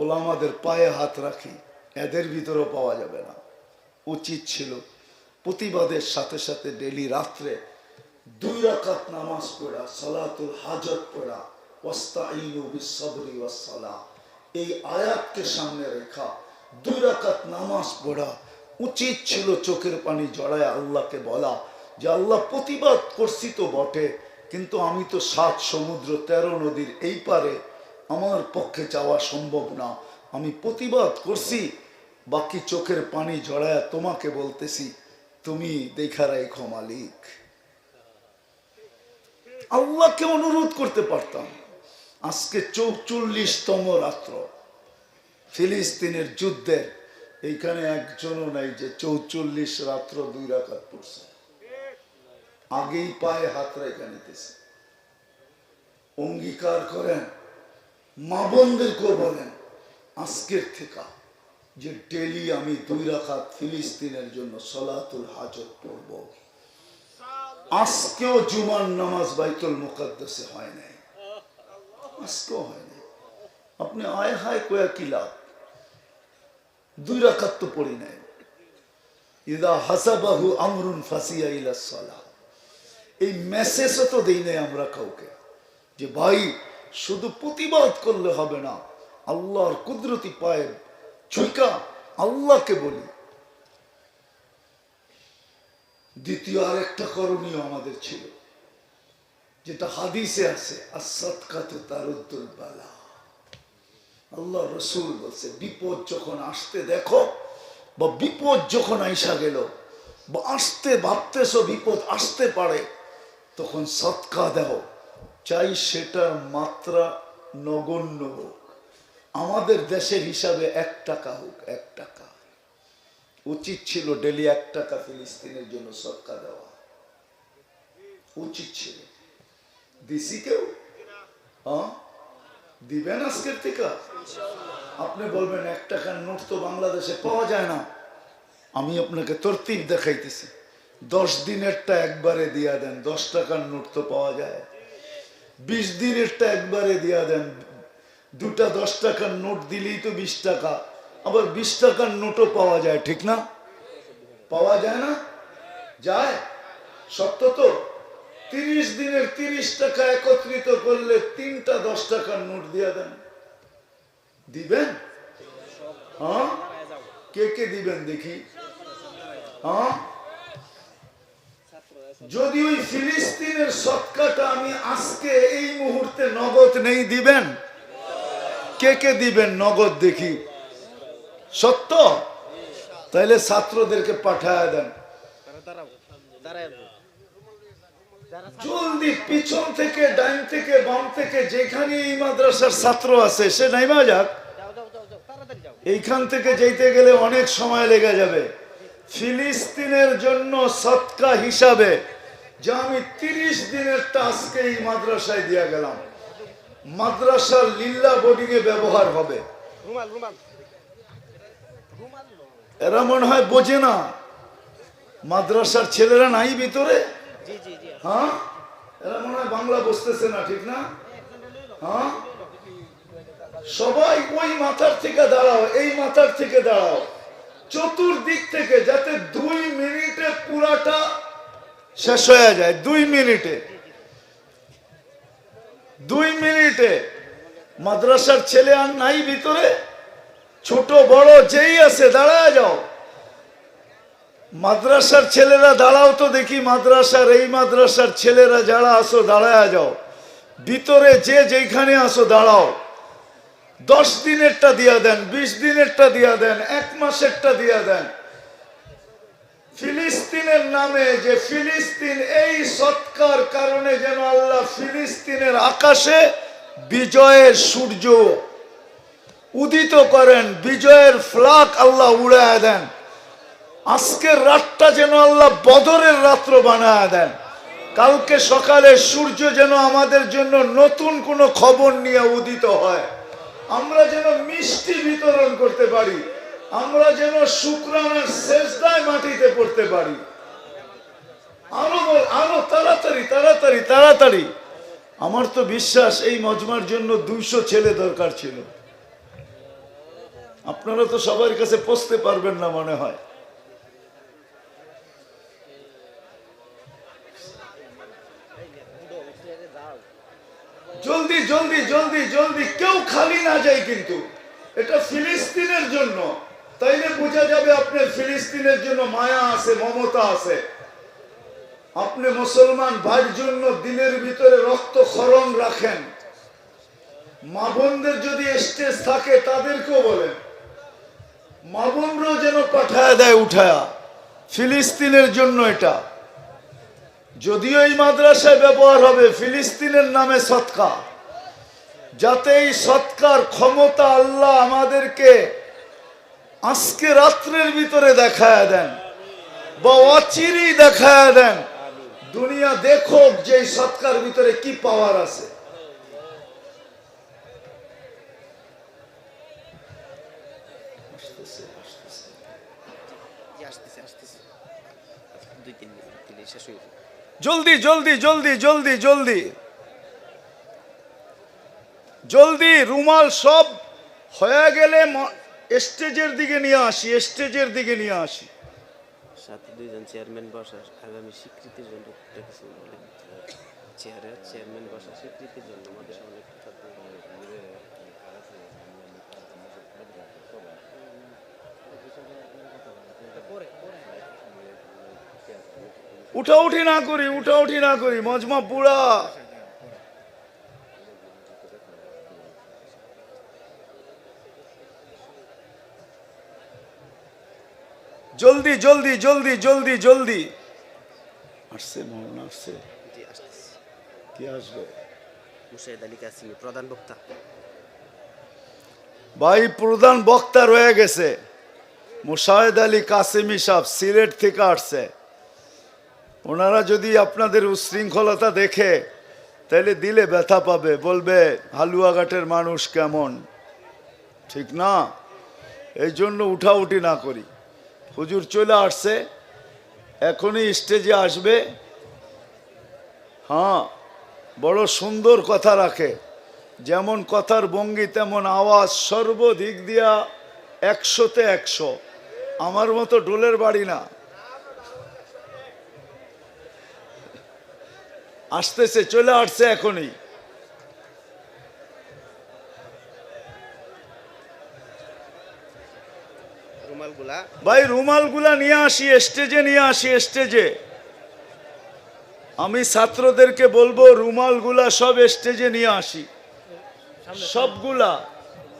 ওলামাদের পায়ে হাত রাখি, এদের ভিতরেও পাওয়া যাবে না। উচিত ছিল প্রতিবাদের সাথে সাথে ডেলি রাত্রে দুই রাকাত নামাজ পড়া, সালাতুল হাজত পড়া এই আয়াতকে সামনে রেখা, দুই রাকাত নামাজ পড়া উচিত ছিল চোখের পানি জড়ায় আল্লাহকে বলা, যে আল্লাহ প্রতিবাদ করছি তো বটে, কিন্তু আমি তো সাত সমুদ্র তেরো নদীর এই পারে আমার পক্ষে চাওয়া সম্ভব না। আমি প্রতিবাদ করছি, বাকি চোখের পানি জড়ায় তোমাকে বলতেছি, তুমি দেখা রেখো মালিক। আল্লাহকে অনুরোধ করতে পারতাম। আজকে চৌচল্লিশতম রাত্র। ফিলিস্তিনের যুদ্ধে এইখানে একজনও নাই যে চৌচল্লিশ রাত্র দুই রাকাত পড়ছে। আগেই পায়ে হাত রেখে নিতেছে। অঙ্গীকার করেন মা বোনদেরকেও বলেন, আজকের থেকে যে ডেলি আমি দুই রাখাত ফিলিস্তিনের জন্য সলাতুল হাজত পড়ব, আজকেও জুমার নামাজ বাইতুল মুকাদ্দাসে হয় নাই। আজকেও হয় নাই। আপনি আয় হায় কয়া কি লাভ? দুই রাখাত তো পড়ি নাই। ইদা হাসাবাহু আমরুন ফাসিয়া ইলা সলা এই মেসেজও তো দেই নাই আমরা কাউকে যে, ভাই শুধু প্রতিবাদ করলে হবে না, আল্লাহর কুদরতি পায়ে ছুইকা আল্লাহকে বলি। দ্বিতীয় আরেকটা করণীয় আমাদের ছিল, যেটা হাদিসে আছে বালা। আল্লাহ রসুল বলছে, বিপদ যখন আসতে দেখো বা বিপদ যখন আইসা গেল বা আসতে ভাবতেছো বিপদ আসতে পারে, তখন সৎকা দাও। চাই সেটার মাত্রা নগণ্য হোক। আমাদের দেশের হিসাবে এক টাকা হোক, এক টাকা। উচিত ছিল ডেলি এক টাকা ফিলিস্তিনের জন্য সৎকা দেওয়া। উচিত ছিল। দিছি কেউ? দিবেন আজকের থেকে? আপনি বলবেন এক টাকার নোট তো বাংলাদেশে পাওয়া যায় না। আমি আপনাকে তরতিব দেখাইতেছি। দশ দিনেরটা একবারে দিয়া দেন, দশ টাকার নোট তো পাওয়া যায়। বিশ দিনেরটা একবারে দিয়া দেন। দুটা দশ টাকার নোট দিলেই তো বিশ টাকা। আবার বিশ টাকার নোটও পাওয়া যায়, ঠিক না? পাওয়া যায় না? যায়? সত্য তো? তিরিশ দিনের তিরিশ টাকা একত্রিত করলে তিনটা দশ টাকার নোট দিয়ে দেন। দিবেন? হ্যাঁ? কে কে দিবেন দেখি? হ্যাঁ? যদি ওই ফিলিস্তিনের সৎকাটা আমি আজকে এই মুহূর্তে নগদ নেই দিবেন? কে কে দিবেন নগদ দেখি? সত্য? তাইলে ছাত্রদেরকে পাঠায় দেন। জলদি পিছন থেকে ডাইন থেকে বাম থেকে যেখানে এই মাদ্রাসার ছাত্র আছে সে নাইমা যাক। এইখান থেকে যেতে গেলে অনেক সময় লেগে যাবে। ফিলিস্তিনের জন্য সৎকা হিসাবে যে আমি তিরিশ দিনের টাস্কে এই মাদ্রাসায় দিয়া গেলাম। মাদ্রাসার লিল্লা বোর্ডিং এ ব্যবহার হবে। এরা মনে হয় বোঝে না। মাদ্রাসার ছেলেরা নাই ভিতরে? হ্যাঁ? এরা মনে হয় বাংলা বসতেছে না ঠিক না? হ্যাঁ? সবাই ওই মাথার থেকে দাঁড়াও এই মাথার থেকে দাঁড়াও। চতুর্দিক থেকে যাতে দুই মিনিটে পুরাটা শেষ হয়ে যায়, দুই মিনিটে। দুই মিনিটে মাদ্রাসার ছেলে আর নাই ভিতরে, ছোট বড় যেই আছে দাঁড়ায় যাও। মাদ্রাসার ছেলেরা দাঁড়াও তো দেখি, মাদ্রাসার এই মাদ্রাসার ছেলেরা যারা আসো দাঁড়ায় যাও। ভিতরে যে যেখানে আসো দাঁড়াও। দশ দিনেরটা দিয়া দেন, বিশ দিনেরটা দিয়া দেন, এক মাসেরটা দিয়া দেন। ফিলিস্তিনের নামে যে ফিলিস্তিন এই সৎকার কারণে যেন আল্লাহ ফিলিস্তিনের আকাশে বিজয়ের সূর্য উদিত করেন, বিজয়ের ফ্লাক আল্লাহ উড়ায় দেন। আজকের রাতটা যেন আল্লাহ বদরের রাত্র বানায় দেন। কালকে সকালে সূর্য যেন আমাদের জন্য নতুন কোনো খবর নিয়ে উদিত হয়। আমরা যেন মিষ্টি বিতরণ করতে পারি। আমরা যেন শুক্রানার শেষদায় মাটিতে পড়তে পারি। আরও আরও তাড়াতাড়ি তাড়াতাড়ি তাড়াতাড়ি। আমার তো বিশ্বাস, এই মজমার জন্য দুইশো ছেলে দরকার ছিল। আপনারা তো সবার কাছে পৌঁছতে পারবেন না মনে হয়। জলদি জলদি জলদি জলদি। কেউ খালি না যায় কিন্তু। এটা ফিলিস্তিনের জন্য। তাইলে বোঝা যাবে আপনার ফিলিস্তিনের জন্য মায়া আছে, মমতা আছে। আপনি মুসলমান, ভাইয়ের জন্য দিনের ভিতরে রক্ত খরণ রাখেন। মা বোনদের যদি স্টেজ থাকে, তাদেরকেও বলেন। মা বোনরাও যেন পাঠায় দেয়, উঠায়া। ফিলিস্তিনের জন্য এটা। যদিও এই মাদ্রাসায় ব্যবহার হবে, ফিলিস্তিনের নামে সৎকা। যাতে এই সৎকার ক্ষমতা আল্লাহ আমাদেরকে আজকে রাত্রের ভিতরে দেখায় দেন, বা অচিরেই দেখায় দেন। দুনিয়া দেখো যে এই সৎকার ভিতরে কি পাওয়ার আছে। শেষ হয়ে জলদি জলদি জলদি জলদি জলদি। জলদি, রুমাল সব হয়ে গেলে স্টেজের দিকে নিয়ে আসি, স্টেজের দিকে নিয়ে আসি। সাথে দুইজন চেয়ারম্যান বসার আগামী স্বীকৃতির জন্য কিছু বলেন চেয়ারে চেয়ারম্যান বসার স্বীকৃতির জন্য আমাদের অনেক উঠা উঠি না করি উঠা উঠি না করি মজমা পুরা। জলদি জলদি জলদি জলদি জলদি। আসছে মোহন আসছে। কি আসবে? মুশাহিদ আলী কাসিমি প্রধান বক্তা। ভাই প্রধান বক্তা রয়ে গেছে। মুশাহেদ আলী কাসেমি সাহেব সিলেট থেকে আসছে। ওনারা যদি আপনাদের উশৃঙ্খলতা দেখে তাহলে দিলে ব্যথা পাবে। বলবে হালুয়াঘাটের মানুষ কেমন? ঠিক না? এই জন্য উঠাউঠি না করি। হুজুর চলে আসছে, এখনই স্টেজে আসবে। হ্যাঁ বড় সুন্দর কথা রাখে। যেমন কথার ভঙ্গি, তেমন আওয়াজ, সর্বদিক দিয়া একশোতে একশো। আমার মতো ডোলের বাড়ি না। আসতেছে চলে আসছে এখনই। ভাই রুমালগুলা নিয়ে আসি স্টেজে নিয়ে আসি স্টেজে। আমি ছাত্রদেরকে বলব রুমালগুলা সব স্টেজে নিয়ে আসি। সবগুলা।